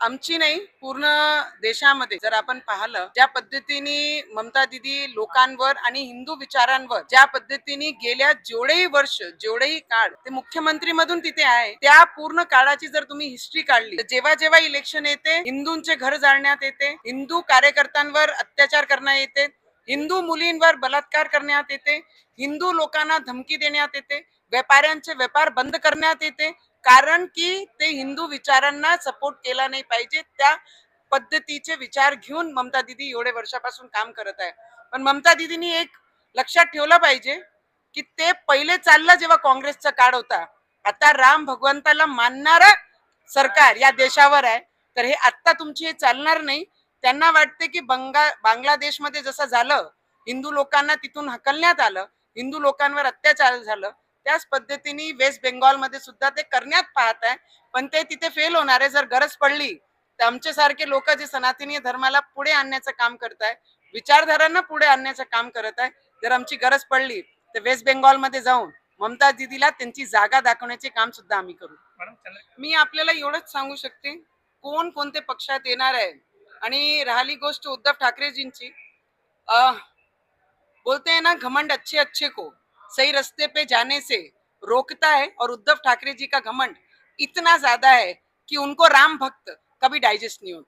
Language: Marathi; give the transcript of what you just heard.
आमची नाही पूर्ण देशामध्ये जर आपण पाहिलं ज्या पद्धतीने ममता दिदी लोकांवर आणि हिंदू विचारांवर ज्या पद्धतीने गेल्या जेवढेही वर्ष जेवढेही काळ ते मुख्यमंत्री मधून तिथे आहे त्या पूर्ण काळाची जर तुम्ही हिस्ट्री काढली तर जेव्हा जेव्हा इलेक्शन येते हिंदूंचे घर जाळण्यात येते हिंदू कार्यकर्त्यांवर अत्याचार करण्यात येते हिंदू मुलींवर बलात्कार करण्यात येते हिंदू लोकांना धमकी देण्यात येते व्यापाऱ्यांचे व्यापार बंद करण्यात येते. कारण की ते हिंदू विचारांना सपोर्ट केला नाही पाहिजे. त्या पद्धतीचे विचार घेऊन ममता दिदी एवढे वर्षापासून काम करत आहे. पण ममता दिदीनी एक लक्षात ठेवलं पाहिजे की ते पहिले चाललं जेव्हा काँग्रेसचा काळ होता. आता राम भगवंताला मानणारं सरकार या देशावर आहे. तर हे आत्ता तुमची हे चालणार नाही. त्यांना वाटते की बंगा बांगलादेशमध्ये जसं झालं हिंदू लोकांना तिथून हकलण्यात आलं. हिंदू लोकांवर अत्याचार झालं. त्याच पद्धतीने वेस्ट बेंगॉलमध्ये सुद्धा ते करण्यात पाहत आहे. पण ते तिथे फेल होणार आहे. जर गरज पडली तर आमच्यासारखे लोक जे सनातनी धर्माला पुढे आणण्याचं काम करत आहे विचारधारांना पुढे आणण्याचं काम करत आहे जर आमची गरज पडली तर वेस्ट बेंगॉलमध्ये जाऊन ममता दिदीला त्यांची जागा दाखवण्याचे काम सुद्धा आम्ही करू. मी आपल्याला एवढंच सांगू शकते कोण कोणते पक्षात येणार आहे? आणि राहिली गोष्ट उद्धव ठाकरेजींची बोलते हैं ना घमंड अच्छे अच्छे को. सही रास्ते पे जाने से रोकता है और उद्धव ठाकरे जी का घमंड इतना ज्यादा है कि उनको राम भक्त कभी डाइजेस्ट नहीं होता।